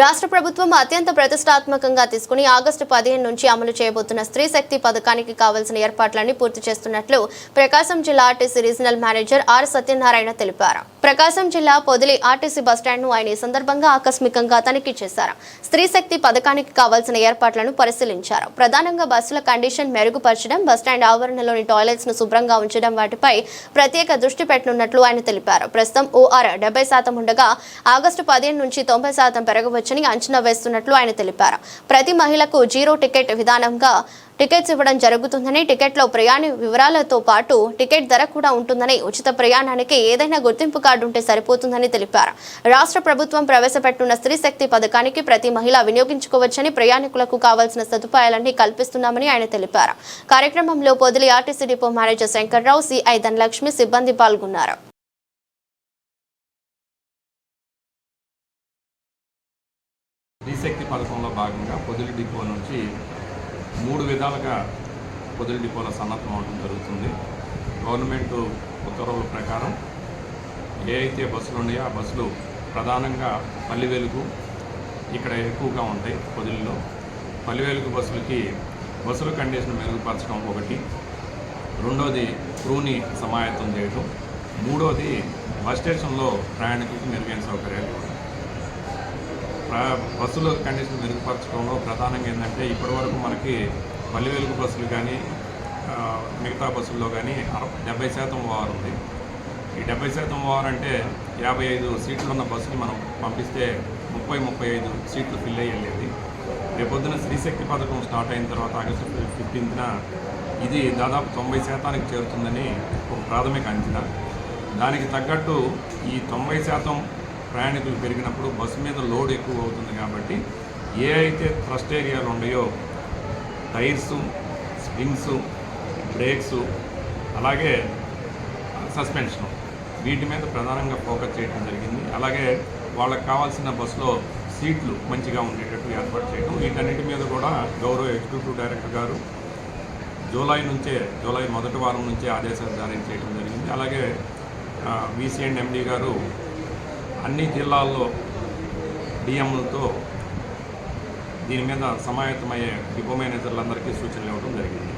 రాష్ట్ర ప్రభుత్వం అత్యంత ప్రతిష్టాత్మకంగా తీసుకుని ఆగస్టు పదిహేను నుంచి అమలు చేయబోతున్న స్త్రీ శక్తి పథకానికి కావాల్సిన ఏర్పాట్లన్నీ పూర్తి చేస్తున్నట్లు ప్రకాశం జిల్లా RTC regional manager R Satyanarayana తెలిపారు. ప్రకాశం జిల్లా పొదిలి ఆర్టీసీ బస్టాండ్ను ఆయన ఈ సందర్భంగా ఆకస్మికంగా తనిఖీ చేశారు. స్త్రీ శక్తి పథకానికి కావాల్సిన ఏర్పాట్లను పరిశీలించారు. ప్రధానంగా బస్సుల కండిషన్ మెరుగుపరచడం బస్టాండ్ ఆవరణలోని టాయిలెట్స్ను శుభ్రంగా ఉంచడం వాటిపై ప్రత్యేక దృష్టి పెట్టనున్నట్లు ఆయన తెలిపారు. ప్రస్తుతం ఓఆర్ డెబ్బై శాతం ఉండగా ఆగస్టు పదిహేను నుంచి తొంభై శాతం పెరగవచ్చని అంచనా వేస్తున్నట్లు ఆయన తెలిపారు. ప్రతి మహిళకు జీరో టికెట్ విధానంగా టికెట్స్ ఇవ్వడం జరుగుతుందని టికెట్లో ప్రయాణ వివరాలతో పాటు టికెట్ ధర కూడా ఉంటుందని ఉచిత ప్రయాణానికి ఏదైనా గుర్తింపు కార్డు కార్డు ఉంటే సరిపోతుందని తెలిపారు. రాష్ట్ర ప్రభుత్వం ప్రవేశపెట్టున్న స్త్రీ శక్తి పథకానికి ప్రతి మహిళ వినియోగించుకోవచ్చని ప్రయాణికులకు కావాల్సిన సదుపాయాలన్నీ కల్పిస్తున్నామని ఆయన తెలిపారు. కార్యక్రమంలో Podili RTC depot manager Shankar Rao CI Dhanalakshmi సిబ్బంది పాల్గొన్నారు. స్త్రీశక్తి పథకంలో భాగంగా పొదిలి డిపో నుంచి మూడు విధాలుగా పొదిలి డిపోలో సన్నద్ధం అవడం జరుగుతుంది. గవర్నమెంట్ ఉత్తర్వుల ప్రకారం ఏ అయితే బస్సులు ఉన్నాయో ఆ బస్సులు ప్రధానంగా పల్లి వెలుగు ఇక్కడ ఎక్కువగా ఉంటాయి పొదిలిలో. పల్లి వెలుగు బస్సులకి బస్సుల కండిషన్ మెరుగుపరచడం ఒకటి. రెండోది క్రూని సమాయత్తం చేయడం మూడోది బస్ స్టేషన్లో ప్రయాణికులకు మెరుగైన సౌకర్యాలు ఇవ్వడం. ప్ర- బస్సుల కండిషన్ మెరుగుపరచడంలో ప్రధానంగా ఏంటంటే ఇప్పటివరకు మనకి పల్లె వెలుగు బస్సులు కానీ మిగతా బస్సుల్లో కానీ అర- డెబ్బై శాతం వారు ఉంది. ఈ డెబ్బై శాతం ఓవర్ అంటే యాభై ఐదు సీట్లు ఉన్న బస్సుని మనం పంపిస్తే ముప్పై ముప్పై ఐదు సీట్లు ఫిల్ అయ్యి వెళ్ళేది రేపొద్దున శ్రీశక్తి పథకం స్టార్ట్ అయిన తర్వాత ఆగస్టు ఫిఫ్టీన్త్న ఇది దాదాపు తొంభై శాతానికి చేరుతుందని ఒక ప్రాథమిక అంచనా. దానికి తగ్గట్టు ఈ తొంభై శాతం ప్రయాణికులు పెరిగినప్పుడు బస్సు మీద లోడ్ ఎక్కువ అవుతుంది కాబట్టి ఏ అయితే థ్రస్ట్ ఏరియాలు ఉన్నాయో టైర్స్ స్ప్రింగ్స్ బ్రేక్స్ అలాగే సస్పెన్షన్ వీటి మీద ప్రధానంగా ఫోకస్ చేయడం జరిగింది. అలాగే వాళ్ళకి కావాల్సిన బస్సులో సీట్లు మంచిగా ఉండేటట్టు ఏర్పాటు చేయడం వీటన్నిటి మీద కూడా గౌరవ ఎగ్జిక్యూటివ్ డైరెక్టర్ గారు జూలై నుంచే జూలై మొదటి వారం నుంచే ఆదేశాలు జారీ చేయడం జరిగింది. అలాగే వీసీ అండ్ ఎండి గారు అన్ని జిల్లాల్లో డిఎంలతో దీని మీద సమాయత్తమయ్యే డిపో మేనేజర్లందరికీ సూచనలు ఇవ్వడం జరిగింది.